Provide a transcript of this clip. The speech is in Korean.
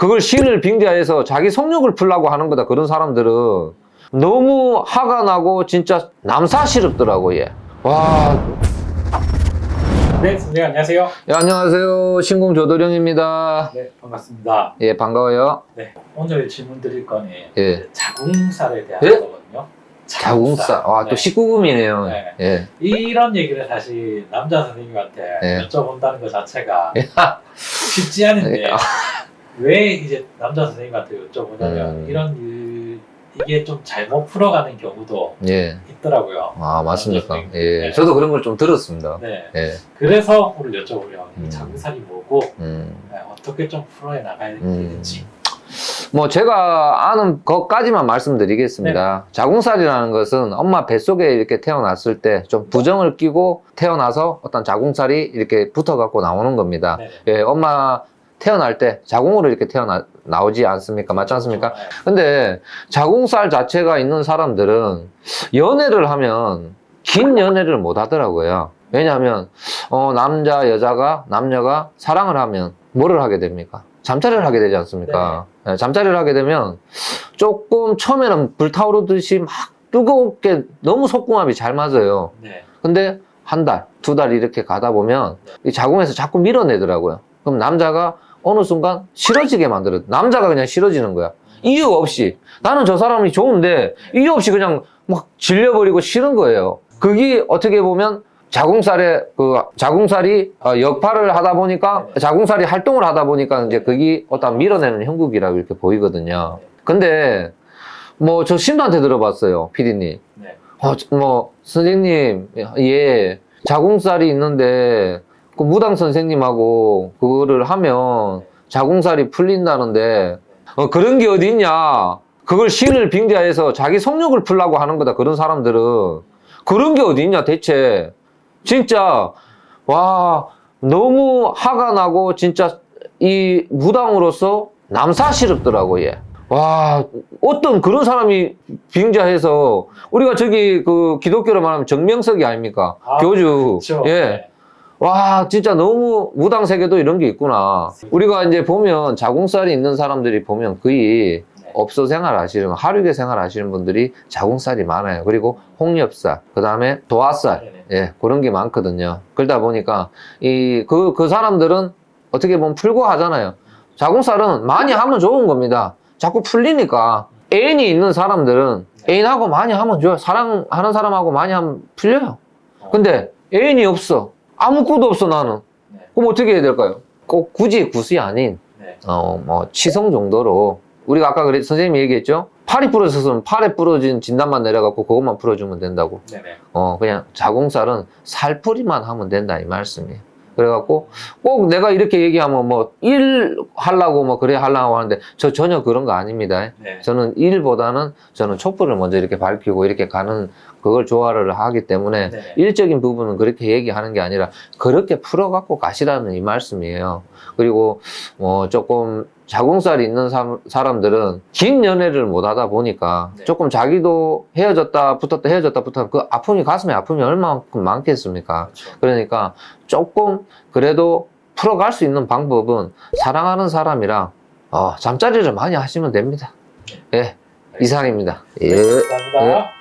그걸 신을 빙자해서 자기 성욕을 풀라고 하는 거다. 그런 사람들은 너무 화가 나고 진짜 남사스럽더라고 얘. 와, 네, 선생님 안녕하세요. 예, 안녕하세요. 신공 조도령입니다. 네, 반갑습니다. 예, 반가워요. 네, 오늘 질문 드릴 건이 예. 자궁살에 대한 예? 거거든요. 자궁살. 와, 또 네. 19금이네요. 네. 예. 이런 얘기를 사실 남자 선생님한테 네. 여쭤본다는 것 자체가 쉽지 않은데 네. 왜 이제 남자 선생님한테 여쭤보냐면 음. 이런 일, 이게 좀 잘못 풀어가는 경우도 예. 있더라고요. 아, 맞습니까? 남자 예. 네. 저도 그런 걸 좀 들었습니다. 네, 예. 그래서 오늘 여쭤보려고 음. 이 자궁살이 뭐고 음. 네, 어떻게 좀 풀어야 나가야 음. 되는지. 뭐 제가 아는 것까지만 말씀드리겠습니다. 네. 자궁살이라는 것은 엄마 뱃속에 이렇게 태어났을 때 좀 부정을 끼고 태어나서 어떤 자궁살이 이렇게 붙어갖고 나오는 겁니다. 네. 예, 엄마 태어날 때 자궁으로 이렇게 태어나 나오지 않습니까? 맞지 않습니까? 네. 근데 자궁살 자체가 있는 사람들은 연애를 하면 긴 연애를 못 하더라고요. 왜냐하면 어, 남자 여자가 남녀가 사랑을 하면 뭐를 하게 됩니까? 잠자리를 하게 되지 않습니까? 네, 잠자리를 하게 되면 조금 처음에는 불타오르듯이 막 뜨겁게 너무 속궁합이 잘 맞아요. 네. 근데 한 달, 두 달 이렇게 가다 보면 이 자궁에서 자꾸 밀어내더라고요. 그럼 남자가 어느 순간 싫어지게 만들어. 남자가 그냥 싫어지는 거야. 이유 없이. 나는 저 사람이 좋은데 이유 없이 그냥 막 질려버리고 싫은 거예요. 그게 어떻게 보면 자궁살에 그 자궁살이 어, 역할을 하다 보니까 자궁살이 활동을 하다 보니까 이제 그게 어떤 밀어내는 형국이라고 이렇게 보이거든요. 근데 뭐 저 신도한테 들어봤어요, 피디님. 네. 어, 저- 뭐, 선생님, 예, 자궁살이 있는데, 그 무당 선생님하고 그거를 하면 자궁살이 풀린다는데, 어, 그런 게 어디 있냐? 그걸 신을 빙자해서 자기 성욕을 풀라고 하는 거다, 그런 사람들은. 그런 게 어디 있냐, 대체. 진짜, 와, 너무 화가 나고, 진짜, 이 무당으로서 남사스럽더라고, 얘. 와, 어떤 그런 사람이 빙자해서 우리가 저기 그 기독교로 말하면 정명석이 아닙니까? 아, 교주. 그렇죠. 예. 네. 와, 진짜 너무 무당 세계도 이런 게 있구나. 우리가 이제 보면 자궁살이 있는 사람들이 보면 거의 네. 업소 생활 하시는, 하류계 생활 하시는 분들이 자궁살이 많아요. 그리고 홍엽살, 그 다음에 도화살, 네네. 예, 그런 게 많거든요. 그러다 보니까 이, 그, 그 사람들은 어떻게 보면 풀고 하잖아요. 자궁살은 많이 하면 좋은 겁니다. 자꾸 풀리니까. 애인이 있는 사람들은 애인하고 많이 하면 좋아요. 사랑하는 사람하고 많이 하면 풀려요. 근데 애인이 없어. 아무것도 없어, 나는. 네. 그럼 어떻게 해야 될까요? 꼭 굳이 구이 아닌, 네. 어, 뭐, 치성 정도로. 우리가 아까 그랬, 선생님이 얘기했죠? 팔이 부러졌으면 팔에 부러진 진단만 내려갖고 그것만 풀어주면 된다고. 네네. 어, 그냥 자궁살은 살풀이만 하면 된다, 이 말씀이에요. 그래갖고 꼭 내가 이렇게 얘기하면 뭐 일 하려고 뭐 그래 하려고 하는데 저 전혀 그런 거 아닙니다. 네. 저는 일보다는 저는 촛불을 먼저 이렇게 밝히고 이렇게 가는 그걸 좋아를 하기 때문에 네네. 일적인 부분은 그렇게 얘기하는 게 아니라 그렇게 풀어갖고 가시라는 이 말씀이에요. 그리고 뭐 조금 자궁살이 있는 사, 사람들은 긴 연애를 못 하다 보니까 네. 조금 자기도 헤어졌다 붙었다 헤어졌다 붙었다 그 아픔이 가슴에 아픔이 얼마만큼 많겠습니까? 그렇죠. 그러니까 조금 그래도 풀어갈 수 있는 방법은 사랑하는 사람이랑 어, 잠자리를 많이 하시면 됩니다. 예, 이상입니다. 예. 감사합니다. 예.